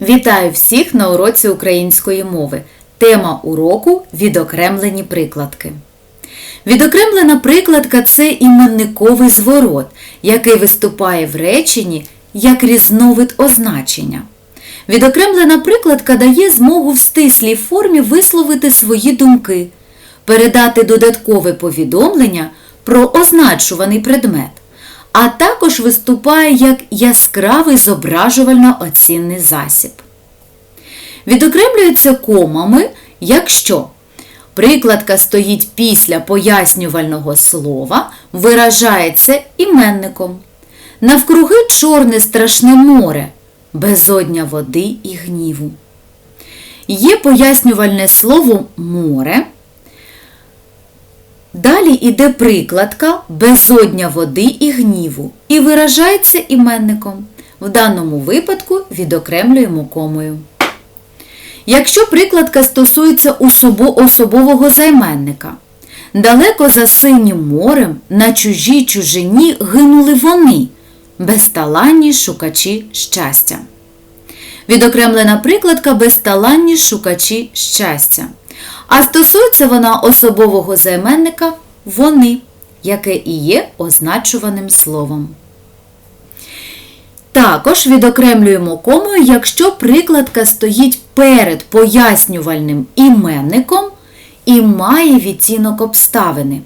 Вітаю всіх на уроці української мови. Тема уроку відокремлені прикладки. Відокремлена прикладка це іменниковий зворот, який виступає в реченні як різновид означення. Відокремлена прикладка дає змогу в стислій формі висловити свої думки, передати додаткове повідомлення про означуваний предмет, а також виступає як яскравий зображувально-оцінний засіб. Відокремлюється комами, якщо прикладка стоїть після пояснювального слова, виражається іменником. Навкруги чорне страшне море, безодня води і гніву. Є пояснювальне слово море. Далі йде прикладка безодня води і гніву і виражається іменником. В даному випадку відокремлюємо комою. Якщо прикладка стосується особо- особового займенника, далеко за синім морем на чужій чужині гинули вони, безталанні шукачі щастя. Відокремлена прикладка безталанні шукачі щастя. А стосується вона особового займенника вони, яке і є означуваним словом. Також відокремлюємо комою, якщо прикладка стоїть перед пояснювальним іменником і має відтінок обставини.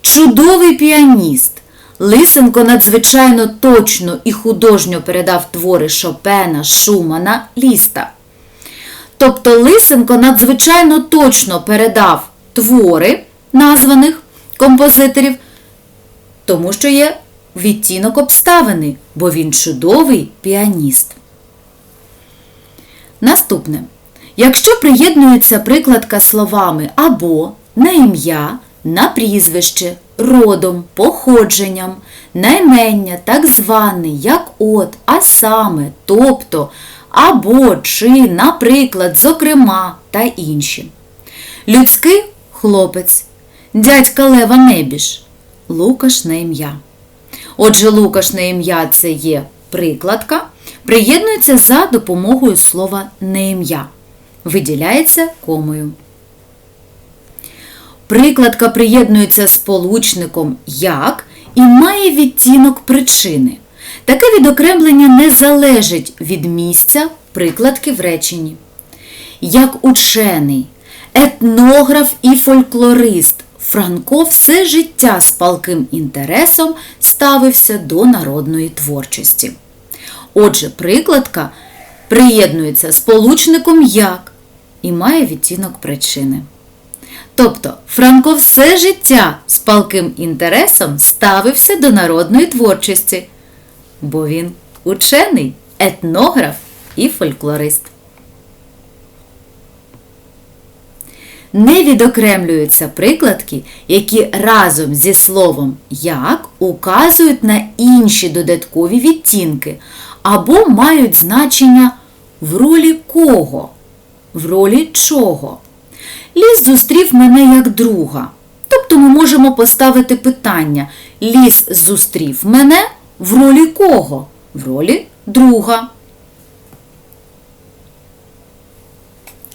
Чудовий піаніст. Лисенко надзвичайно точно і художньо передав твори Шопена, Шумана, Ліста. Тобто Лисенко надзвичайно точно передав твори названих композиторів, тому що є відтінок обставини, бо він чудовий піаніст. Наступне. Якщо приєднується прикладка словами або на ім'я, на прізвище, родом, походженням, наймення, так званий, як от, а саме, тобто, або, чи, наприклад, зокрема та інші. Людський хлопець, дядька Лева Небіж, Лукаш на ім'я. Отже, Лукаш на ім'я це є прикладка, приєднується за допомогою слова не ім'я. Виділяється комою. Прикладка приєднується сполучником як і має відтінок причини. Таке відокремлення не залежить від місця прикладки в реченні. Як учений, етнограф і фольклорист Франко все життя з палким інтересом ставився до народної творчості. Отже, прикладка приєднується сполучником як і має відтінок причини. Тобто Франко все життя з палким інтересом ставився до народної творчості, бо він учений, етнограф і фольклорист. Не відокремлюються прикладки, які разом зі словом як указують на інші додаткові відтінки або мають значення в ролі кого, в ролі чого. Ліс зустрів мене як друга. Тобто ми можемо поставити питання: Ліс зустрів мене в ролі кого? В ролі друга.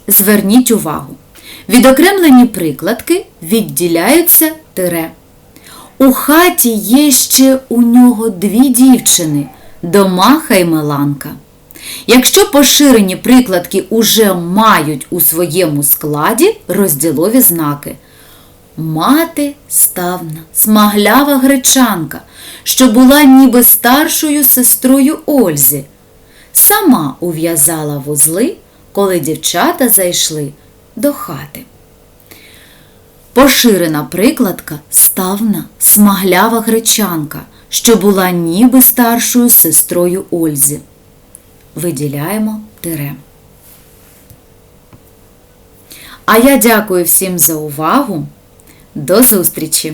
Зверніть увагу. Відокремлені прикладки відділяються тире. У хаті є ще у нього дві дівчини Домаха й Меланка. Якщо поширені прикладки уже мають у своєму складі розділові знаки. Мати ставна, смаглява гречанка, що була ніби старшою сестрою Ользі, сама ув'язала вузли, коли дівчата зайшли до хати. Поширена прикладка ставна, смаглява гречанка, що була ніби старшою сестрою Ользі. Виділяємо тире. А я дякую всім за увагу. До зустрічі!